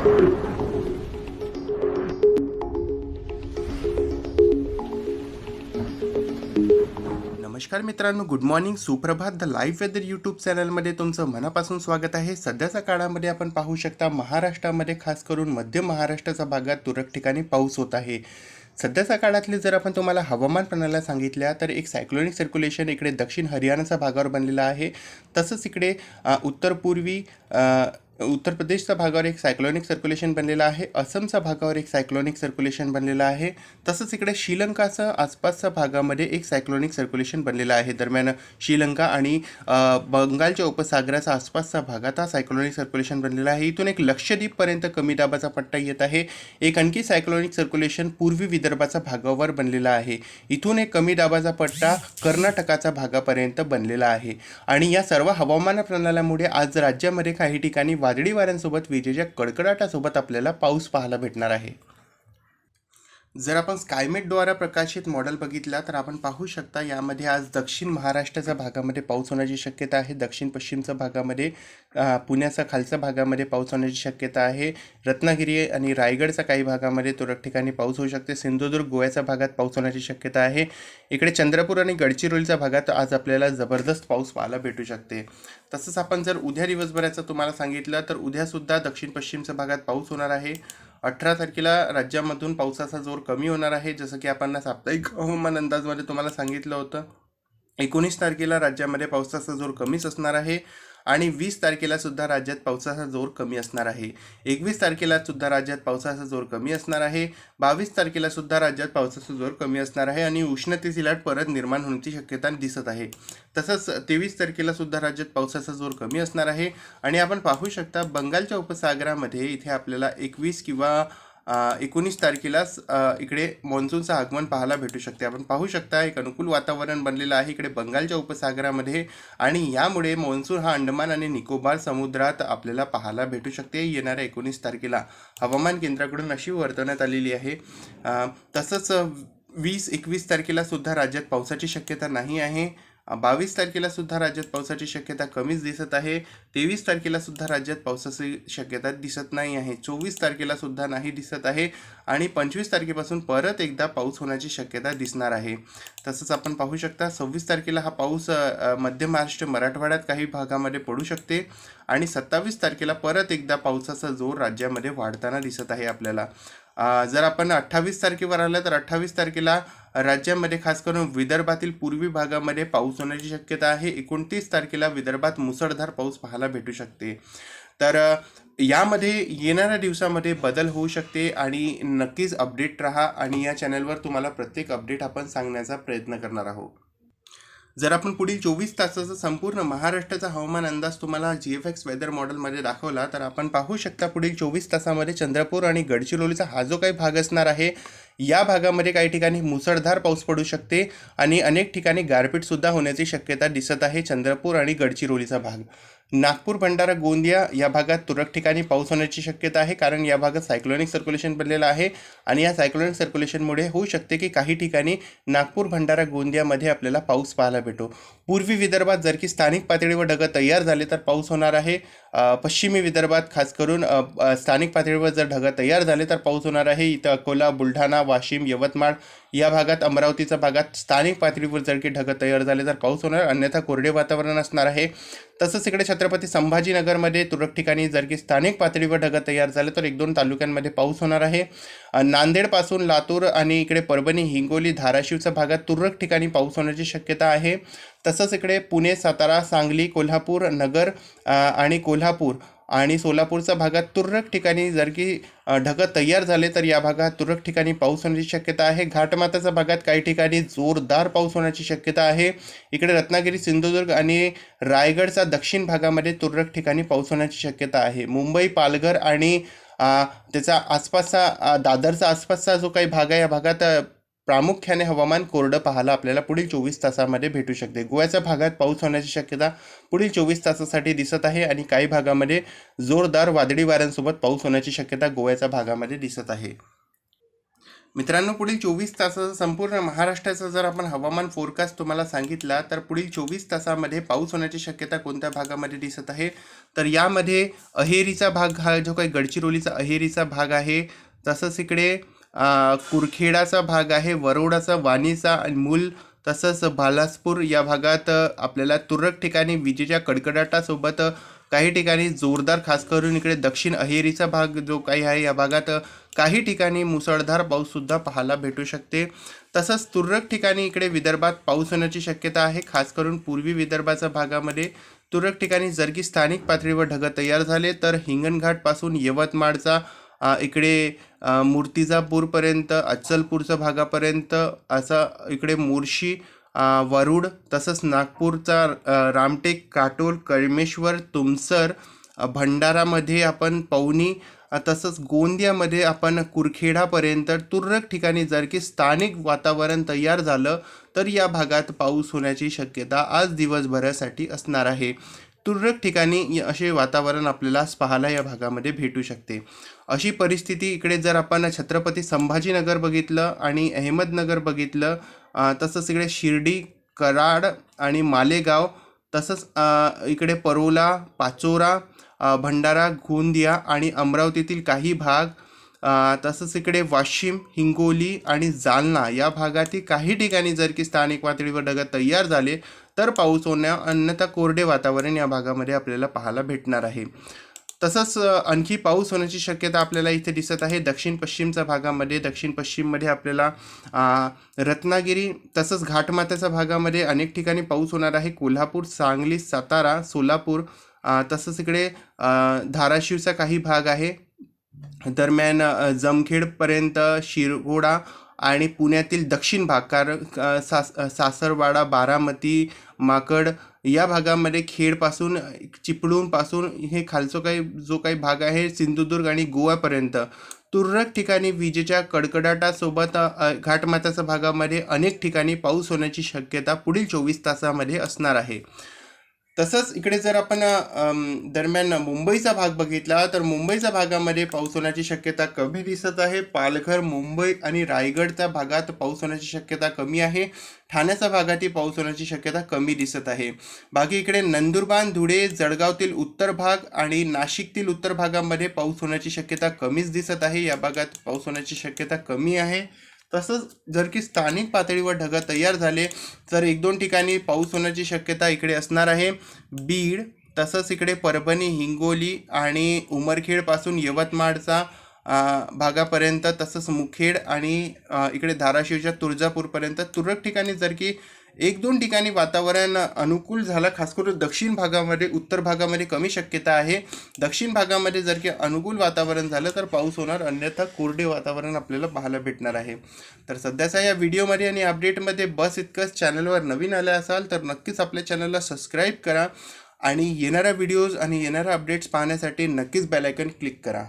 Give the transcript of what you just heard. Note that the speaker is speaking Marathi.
नमस्कार मित्रांनो गुड मॉर्निंग सुप्रभात द लाईव्ह वेदर यूट्यूब चॅनलमध्ये तुमचं मनापासून स्वागत आहे. सध्याच्या काळामध्ये आपण पाहू शकता महाराष्ट्रामध्ये खास करून मध्य महाराष्ट्राच्या भागात तुरळक ठिकाणी पाऊस होत आहे. सध्याच्या काळातले जर आपण तुम्हाला हवामान प्रणाला सांगितल्या तर एक सायक्लोनिक सर्क्युलेशन इकडे दक्षिण हरियाणाच्या भागावर बनलेलं आहे. तसंच इकडे उत्तर पूर्वी उत्तर प्रदेशच्या भागावर एक सायक्लोनिक सर्क्युलेशन बनलेलं आहे असमच्या भागावर एक सायक्लोनिक सर्क्युलेशन बनलेलं आहे तसंच इकडे श्रीलंकाचं आसपासच्या भागामध्ये एक सायक्लोनिक सर्क्युलेशन बनलेलं आहे. दरम्यान श्रीलंका आणि बंगालच्या उपसागराच्या आसपासचा भागात हा सायक्लोनिक सर्क्युलेशन बनलेला आहे. इथून एक लक्षद्वीपपर्यंत कमी दाबाचा पट्टा येत आहे. एक आणखी सायक्लोनिक सर्क्युलेशन पूर्वी विदर्भाच्या भागावर बनलेला आहे. इथून एक कमी दाबाचा पट्टा कर्नाटकाच्या भागापर्यंत बनलेला आहे. आणि या सर्व हवामान प्रणाल्यामुळे आज राज्यामध्ये काही ठिकाणी वादळी वाऱ्यांसोबत विजेच्या कडकडाटासोबत आपल्याला पाऊस पाहायला भेटणार आहे. जर आपण स्कायमेटद्वारा प्रकाशित मॉडेल बघितला तर आपण पाहू शकता यामध्ये आज दक्षिण महाराष्ट्राच्या भागामध्ये पाऊस होण्याची शक्यता आहे. दक्षिण पश्चिमच्या भागामध्ये पुण्याचा पुण्याच्या खालच्या भागामध्ये पाऊस होण्याची शक्यता आहे. रत्नागिरी आणि रायगडच्या काही भागामध्ये तुरळक ठिकाणी पाऊस होऊ शकते. सिंधुदुर्ग गोव्याच्या भागात पाऊस होण्याची शक्यता आहे. इकडे चंद्रपूर आणि गडचिरोलीच्या भागात आज आपल्याला जबरदस्त पाऊस पाहायला भेटू शकते. तसंच आपण जर उद्या दिवसभराचं तुम्हाला सांगितलं तर उद्यासुद्धा दक्षिण पश्चिमच्या भागात पाऊस होणार आहे. अठरा तारखेला राज्यामधून पावसाचा जोर कमी होणार आहे जसं की आपण साप्ताहिक हवामान अंदाजमध्ये तुम्हाला सांगितलं होतं. एकोणीस तारखेला राज्यामध्ये पावसाचा जोर कमीच असणार आहे. आणि वीस तारखेला सुद्धा राज्यात पावसाचा जोर कमी असणार आहे. एकवीस तारखेला सुद्धा राज्यात पावसाचा जोर कमी असणार आहे. बावीस तारखेला सुद्धा राज्यात पावसाचा जोर कमी असणार आहे आणि उष्णतेची लाट परत निर्माण होण्याची शक्यता दिसत आहे. तसंच तेवीस तारखेला सुद्धा राज्यात पावसाचा जोर कमी असणार आहे. आणि आपण पाहू शकता बंगालच्या उपसागरामध्ये इथे आपल्याला एकवीस किंवा एकोणीस तारखेलाच इकडे मान्सूनचं आगमन पाहायला भेटू शकते. आपण पाहू शकता एक अनुकूल वातावरण बनलेलं आहे इकडे बंगालच्या उपसागरामध्ये आणि यामुळे मान्सून हा अंडमान आणि निकोबार समुद्रात आपल्याला पाहायला भेटू शकते. येणाऱ्या एकोणीस तारखेला हवामान केंद्राकडून अशी वर्तवण्यात आलेली आहे. तसंच वीस एकवीस तारखेला सुद्धा राज्यात पावसाची शक्यता नाही आहे. बावीस तारखेला सुद्धा राज्यात पावसाची शक्यता कमीच दिसत आहे. तेवीस तारखेला सुद्धा राज्यात पावसाची शक्यता दिसत नाही आहे. चोवीस तारखेला सुद्धा नाही दिसत आहे आणि पंचवीस तारखेपासून परत एकदा पाऊस होण्याची शक्यता दिसणार आहे. तसंच आपण पाहू शकता सव्वीस तारखेला हा पाऊस मध्य महाराष्ट्र मराठवाड्यात काही भागामध्ये पडू शकते आणि सत्तावीस तारखेला परत एकदा पावसाचा जोर राज्यामध्ये वाढताना दिसत आहे आपल्याला. जर आपण अठ्ठावीस तारखेवर आलं तर अठ्ठावीस तारखेला राज्यामध्ये खास करून विदर्भातील पूर्वी भागामध्ये पाऊस होण्याची शक्यता आहे. एकोणतीस तारखेला विदर्भात मुसळधार पाऊस पाहायला भेटू शकते. तर यामध्ये येणाऱ्या दिवसामध्ये बदल होऊ शकते आणि नक्कीच अपडेट राहा आणि या चॅनलवर तुम्हाला प्रत्येक अपडेट आपण सांगण्याचा प्रयत्न करणार आहोत. जर आपण पुढील चोवीस तासाचा संपूर्ण महाराष्ट्राचा हवामान अंदाज तुम्हाला जी एफ एक्स वेदर मॉडेलमध्ये दाखवला तर आपण पाहू शकता पुढील चोवीस तासामध्ये चंद्रपूर आणि गडचिरोलीचा हा जो काही भाग असणार आहे या भागामध्ये काही ठिकाणी मुसळधार पाऊस पडू शकते आणि अनेक ठिकाणी गारपीटसुद्धा होण्याची शक्यता दिसत आहे चंद्रपूर आणि गडचिरोलीचा भाग. नागपूर भंडारा गोंदिया या भागात तुरळक ठिकाणी पाऊस होण्याची शक्यता आहे कारण या भागात सायक्लोनिक सर्क्युलेशन बनलेलं आहे आणि या सायक्लोनिक सर्क्युलेशनमुळे होऊ शकते की काही ठिकाणी नागपूर भंडारा गोंदियामध्ये आपल्याला पाऊस पाहायला भेटो पूर्वी विदर्भात जर की स्थानिक पातळीवर ढगं तयार झाले तर पाऊस होणार आहे. पश्चिमी विदर्भात खास करून स्थानिक पातळीवर जर ढगं तयार झाले तर पाऊस होणार आहे. इथं अकोला बुलढाणा वाशिम यवतमाळ या भागात अमरावतीच्या भागात स्थानिक पातळीवर जर की ढगं तयार झाले तर पाऊस होणार अन्यथा कोरडे वातावरण असणार आहे. तसंच इकडे छत्रपती संभाजीनगरमध्ये तुरळक ठिकाणी जर की स्थानिक पातळीवर ढगं तयार झाले तर एक दोन तालुक्यांमध्ये पाऊस होणार आहे. नांदेडपासून लातूर आणि इकडे परभणी हिंगोली धाराशिवच्या भागात तुरळक ठिकाणी पाऊस होण्याची शक्यता आहे. तसंच इकडे पुणे सातारा सांगली कोल्हापूर नगर आणि कोल्हापूर आणि सोलापूरच्या भागात तुरळक ठिकाणी जर की ढगं तयार झाले तर या भागात तुरळक ठिकाणी पाऊस होण्याची शक्यता आहे. घाटमाताच्या भागात काही ठिकाणी जोरदार पाऊस होण्याची शक्यता आहे. इकडे रत्नागिरी सिंधुदुर्ग आणि रायगडचा दक्षिण भागामध्ये तुरळक ठिकाणी पाऊस होण्याची शक्यता आहे. मुंबई पालघर आणि त्याचा आसपासचा दादरचा आसपासचा जो काही भाग आहे या भागात प्रामुख्याने हवामान कोरडं पाहायला आपल्याला पुढील चोवीस तासामध्ये भेटू शकते. गोव्याच्या भागात पाऊस होण्याची शक्यता पुढील चोवीस तासासाठी दिसत आहे आणि काही भागामध्ये जोरदार वादळी वाऱ्यांसोबत पाऊस होण्याची शक्यता गोव्याच्या भागामध्ये दिसत आहे. मित्रांनो पुढील चोवीस तासाचा संपूर्ण महाराष्ट्राचा जर आपण हवामान फोरकास्ट तुम्हाला सांगितला तर पुढील चोवीस तासामध्ये पाऊस होण्याची शक्यता कोणत्या भागामध्ये दिसत आहे? तर यामध्ये अहेरीचा भाग हा जो काही गडचिरोलीचा अहेरीचा भाग आहे तसंच इकडे कुरखेडाचा भाग आहे वरोडाचा वाणीचा आणि मूल तसंच भालासपूर या भागात आपल्याला तुरळक ठिकाणी विजेच्या कडकडाटासोबत काही ठिकाणी जोरदार खास करून इकडे दक्षिण अहेरीचा भाग जो काही आहे या भागात काही ठिकाणी मुसळधार पाऊससुद्धा पाहायला भेटू शकते. तसंच तुरळक ठिकाणी इकडे विदर्भात पाऊस होण्याची शक्यता आहे खास करून पूर्वी विदर्भाच्या भागामध्ये. तुरळक ठिकाणी जर की स्थानिक पातळीवर ढग तयार झाले तर हिंगणघाटपासून यवतमाळचा इकडे मूर्तिजापूरपर्यंत अचलपूरच्या भागापर्यंत असा इकडे मोर्शी वरुड तसंच नागपूरचा रामटेक काटोल कळमेश्वर तुमसर भंडारामध्ये आपण पवनी तसंच गोंदियामध्ये आपण कुरखेडापर्यंत तुरळक ठिकाणी जर की स्थानिक वातावरण तयार झालं तर या भागात पाऊस होण्याची शक्यता आज दिवसभरासाठी असणार आहे. तुरळक ठिकाणी असे वातावरण आपल्याला पाहायला या भागामध्ये भेटू शकते. अशी परिस्थिती इकडे जर आपण छत्रपती संभाजीनगर बघितलं आणि अहमदनगर बघितलं तसंच इकडे शिर्डी कराड आणि मालेगाव तसंच इकडे परोला पाचोरा भंडारा गोंदिया आणि अमरावतीतील काही भाग तसंच इकडे वाशिम हिंगोली आणि जालना या भागातील काही ठिकाणी जर की स्थानिक पातळीवर ढगं तयार झाले तर पाऊस होण्या अन्यथा कोरडे वातावरण या भागामध्ये आपल्याला पाहायला भेटणार आहे. तसंच आणखी पाऊस होण्याची शक्यता आपल्याला इथे दिसत आहे. दक्षिण पश्चिमच्या भागामध्ये दक्षिण पश्चिममध्ये आपल्याला रत्नागिरी तसंच घाटमाथ्याच्या भागामध्ये अनेक ठिकाणी पाऊस होणार आहे. कोल्हापूर सांगली सातारा सोलापूर तसंच इकडे धाराशिवचा काही भाग आहे. दरम्यान जमखेडपर्यंत शिरगोडा आणि पुण्यातील दक्षिण भाग कारण सास सासरवाडा बारामती माकड या भागामध्ये खेडपासून चिपळूणपासून हे खालचं काही जो काही भाग आहे सिंधुदुर्ग आणि गोव्यापर्यंत. तुरळक ठिकाणी विजेच्या कडकडाटासोबत घाटमाताच्या घाटमाथ्याच्या भागामध्ये अनेक ठिकाणी पाऊस होण्याची शक्यता पुढील चोवीस तासामध्ये असणार आहे. तसंच इकडे जर आपण दरम्यान मुंबईचा भाग बघितला तर मुंबईच्या भागामध्ये पाऊस होण्याची शक्यता कमी दिसत आहे. पालघर मुंबई आणि रायगडच्या भागात पाऊस होण्याची शक्यता कमी आहे. ठाण्याच्या भागातही पाऊस होण्याची शक्यता कमी दिसत आहे. बाकी इकडे नंदुरबार धुळे जळगावतील उत्तर भाग आणि नाशिकतील उत्तर भागामध्ये पाऊस होण्याची शक्यता कमीच दिसत आहे. या भागात पाऊस होण्याची शक्यता कमी आहे. तसंच जर की स्थानिक पातळीवर ढग तयार झाले तर एक दोन ठिकाणी पाऊस होण्याची शक्यता इकडे असणार आहे. बीड तसंच इकडे परभणी हिंगोली आणि उमरखेडपासून यवतमाळचा भागापर्यंत तसंच मुखेड आणि इकडे धाराशिवच्या तुळजापूरपर्यंत तुरळक ठिकाणी जर की एक दोन ठिकाणी वातावरण अनुकूल झालं खास करून दक्षिण भागामध्ये उत्तर भागामध्ये कमी शक्यता आहे. दक्षिण भागामध्ये जर की अनुकूल वातावरण झालं तर पाऊस होणार. अन्यथा कोरडे वातावरण आपल्याला पाहायला भेटणार आहे. तर सध्याचा या व्हिडिओमध्ये आणि अपडेटमध्ये बस इतकंच. चॅनलवर नवीन आलं असाल तर नक्कीच आपल्या चॅनलला सबस्क्राईब करा आणि येणाऱ्या व्हिडिओज आणि येणाऱ्या अपडेट्स पाहण्यासाठी नक्कीच बेलायकन क्लिक करा.